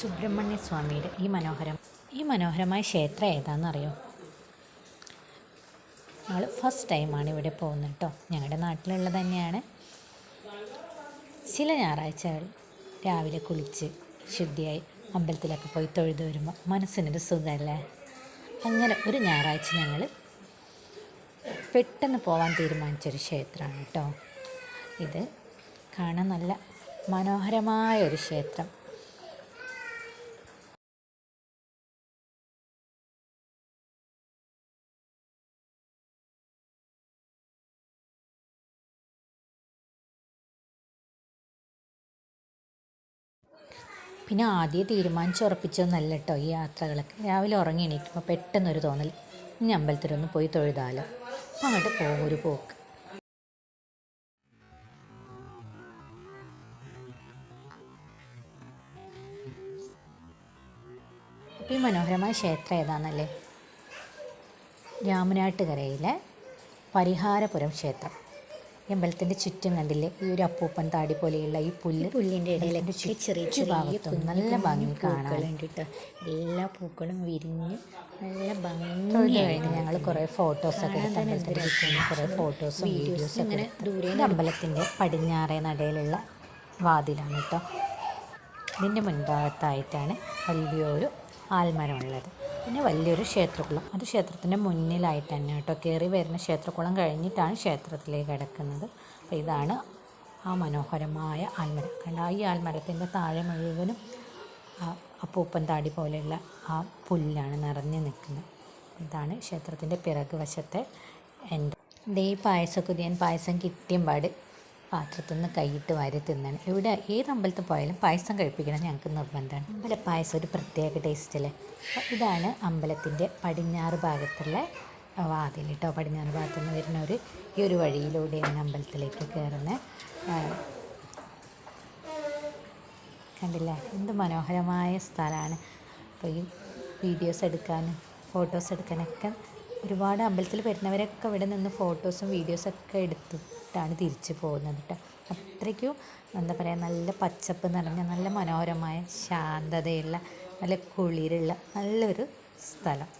സുബ്രഹ്മണ്യ സ്വാമിയുടെ ഈ മനോഹരം ഈ മനോഹരമായ ക്ഷേത്രം ഏതാണെന്നറിയോ? ഞങ്ങൾ ഫസ്റ്റ് ടൈമാണ് ഇവിടെ പോകുന്നത് കേട്ടോ ഞങ്ങളുടെ നാട്ടിലുള്ളത് തന്നെയാണ്. ചില ഞായറാഴ്ചകൾ രാവിലെ കുളിച്ച് ശുദ്ധിയായി അമ്പലത്തിലൊക്കെ പോയി തൊഴുതു വരുമ്പോൾ മനസ്സിനൊരു സുഖമല്ലേ അങ്ങനെ ഒരു ഞായറാഴ്ച ഞങ്ങൾ പെട്ടെന്ന് പോകാൻ തീരുമാനിച്ചൊരു ക്ഷേത്രമാണ് കേട്ടോ ഇത് കാണാൻ നല്ല മനോഹരമായ ഒരു ക്ഷേത്രം. പിന്നെ ആദ്യം തീരുമാനിച്ചുറപ്പിച്ചൊന്നല്ല കേട്ടോ ഈ യാത്രകളൊക്കെ. രാവിലെ ഉറങ്ങി എണീക്കുമ്പോൾ പെട്ടെന്നൊരു തോന്നൽ ഇനി അമ്പലത്തിലൊന്ന് പോയി തൊഴുതാലോ. അപ്പം അങ്ങോട്ട് പോകും ഒരു പോക്ക്. ഈ മനോഹരമായ ക്ഷേത്രം ഏതാണെന്നല്ലേ രാമനാട്ടുകരയിലെ പരിഹാരപുരം ക്ഷേത്രം. ഈ അമ്പലത്തിന്റെ ചുറ്റും കണ്ടില്ലേ? ഈ ഒരു അപ്പൂപ്പൻ താടി പോലെയുള്ള ഈ പുല്ല് പുല്ലിന്റെ ഇടയിലൊക്കെ ചെറിയ ചെറിയ നല്ല ഭംഗി കാണാൻ വേണ്ടിയിട്ട് എല്ലാ പൂക്കളും വിരിഞ്ഞ് നല്ല ഭംഗി കഴിഞ്ഞ് ഞങ്ങൾ കുറേ ഫോട്ടോസൊക്കെ എടുത്ത് കാണാൻ അമ്പലത്തിന്റെ ചുറ്റും കുറേ ഫോട്ടോസും വീഡിയോസും അങ്ങനെ ദൂരെ അമ്പലത്തിന്റെ പടിഞ്ഞാറേ നടയിലുള്ള വാതിലാണ് കേട്ടോ. ഇതിന്റെ മുൻഭാഗത്തായിട്ടാണ് വലിയൊരു ആൽമരമുള്ളത്. പിന്നെ വലിയൊരു ക്ഷേത്രകുളം. അത് ക്ഷേത്രത്തിന്റെ മുന്നിലായിട്ട് തന്നെ കേട്ടോ. കയറി വരുന്ന ക്ഷേത്രകുളം കഴിഞ്ഞിട്ടാണ് ക്ഷേത്രത്തിലേക്ക് കിടക്കുന്നത്. അപ്പോൾ ഇതാണ് ആ മനോഹരമായ ആൽമരം. കണ്ട? ഈ ആൽമരത്തിന്റെ താഴെ മുഴുവനും അപ്പൂപ്പൻ താടി പോലെയുള്ള ആ പുല്ലാണ് നിറഞ്ഞു നിൽക്കുന്നത്. ഇതാണ് ക്ഷേത്രത്തിന്റെ പിറക് വശത്തെ എന്റെ ഈ പായസക്കുതിയൻ പായസം കിട്ടിയും പാട്. പാത്രത്തിൽ നിന്ന് കൈയിട്ട് വാരി തിന്നാണ്. എവിടെ ഏത് അമ്പലത്തിൽ പോയാലും പായസം കഴിപ്പിക്കണം ഞങ്ങൾക്ക് നിർബന്ധമാണ്. അമ്പല പായസം ഒരു പ്രത്യേക ടേസ്റ്റല്ലേ അപ്പോൾ ഇതാണ് അമ്പലത്തിന്റെ പടിഞ്ഞാറ് ഭാഗത്തുള്ള വാതിൽ കേട്ടോ പടിഞ്ഞാറ് ഭാഗത്തു നിന്ന് വരുന്ന ഒരു ഈ ഒരു വഴിയിലൂടെയാണ് അമ്പലത്തിലേക്ക് കയറുന്നത് കണ്ടില്ലേ? എന്ത് മനോഹരമായ സ്ഥലമാണ് അപ്പോൾ ഈ വീഡിയോസ് എടുക്കാനും ഫോട്ടോസ് എടുക്കാനൊക്കെ ഒരുപാട് അമ്പലത്തിൽ വരുന്നവരൊക്കെ ഇവിടെ നിന്ന് ഫോട്ടോസും വീഡിയോസൊക്കെ എടുത്തിട്ടാണ് തിരിച്ചു പോകുന്നത് കേട്ടോ അത്രയ്ക്കും എന്താ പറയുക നല്ല പച്ചപ്പ് നിറഞ്ഞ നല്ല മനോഹരമായ ശാന്തതയുള്ള നല്ല കുളിരുള്ള നല്ലൊരു സ്ഥലം.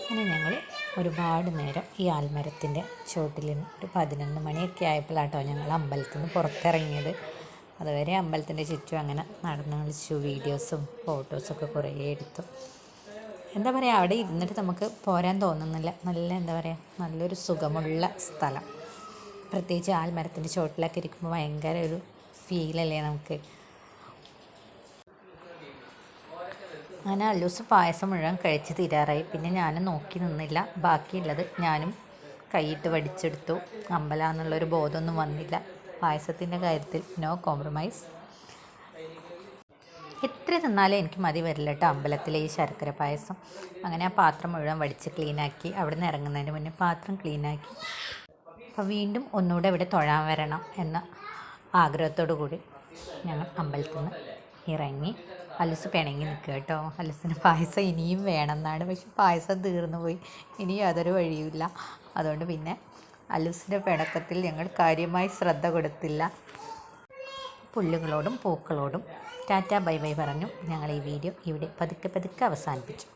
അങ്ങനെ ഞങ്ങൾ ഒരുപാട് നേരം ഈ ആൽമരത്തിന്റെ ചോട്ടിൽ നിന്ന് ഒരു പതിനൊന്ന് മണിയൊക്കെ ആയപ്പോഴാട്ടോ ഞങ്ങൾ അമ്പലത്തിൽ നിന്ന് പുറത്തിറങ്ങിയത്. അതുവരെ അമ്പലത്തിന്റെ ചുറ്റും അങ്ങനെ നടന്നു കളിച്ചു വീഡിയോസും ഫോട്ടോസൊക്കെ കുറേ എടുത്തു. എന്താ പറയുക അവിടെ ഇരുന്നിട്ട് നമുക്ക് പോരാൻ തോന്നുന്നില്ല. നല്ല എന്താ പറയുക നല്ലൊരു സുഖമുള്ള സ്ഥലം. പ്രത്യേകിച്ച് ആൽമരത്തിന്റെ ചോട്ടിലൊക്കെ ഇരിക്കുമ്പോൾ ഭയങ്കര ഒരു ഫീലല്ലേ നമുക്ക്. അങ്ങനെ അല്ലൂസ് പായസം മുഴുവൻ കഴിച്ച് തീരാറായി. പിന്നെ ഞാൻ നോക്കി നിന്നില്ല. ബാക്കിയുള്ളത് ഞാനും കൈയിട്ട് വടിച്ചെടുത്തു. അമ്പലാന്നുള്ളൊരു ബോധമൊന്നും വന്നില്ല. പായസത്തിന്റെ കാര്യത്തിൽ നോ കോംപ്രമൈസ് എത്ര തിന്നാലും എനിക്ക് മതി വരില്ല കേട്ടോ. അമ്പലത്തിലെ ഈ ശർക്കര പായസം. അങ്ങനെ ആ പാത്രം മുഴുവൻ വടിച്ച് ക്ലീനാക്കി അവിടെ നിന്ന് ഇറങ്ങുന്നതിന് മുന്നേ പാത്രം ക്ലീനാക്കി അപ്പോൾ വീണ്ടും ഒന്നുകൂടെ ഇവിടെ തൊഴാൻ വരണം എന്ന ആഗ്രഹത്തോടു കൂടി ഞങ്ങൾ അമ്പലത്തിൽ നിന്ന് ഇറങ്ങി. അലസ് പിണങ്ങി നിൽക്കുക കേട്ടോ. അലസിന് പായസം ഇനിയും വേണമെന്നാണ്. പക്ഷെ പായസം തീർന്നു പോയി. ഇനി യാതൊരു വഴിയുമില്ല. അതുകൊണ്ട് പിന്നെ അലുസിന്റെ പിണക്കത്തിൽ ഞങ്ങൾ കാര്യമായി ശ്രദ്ധ കൊടുത്തില്ല. പുല്ലുകളോടും പൂക്കളോടും ടാറ്റ ബൈ ബൈ പറഞ്ഞു ഞങ്ങൾ ഈ വീഡിയോ ഇവിടെ പതുക്കെ പതുക്കെ അവസാനിപ്പിച്ചു.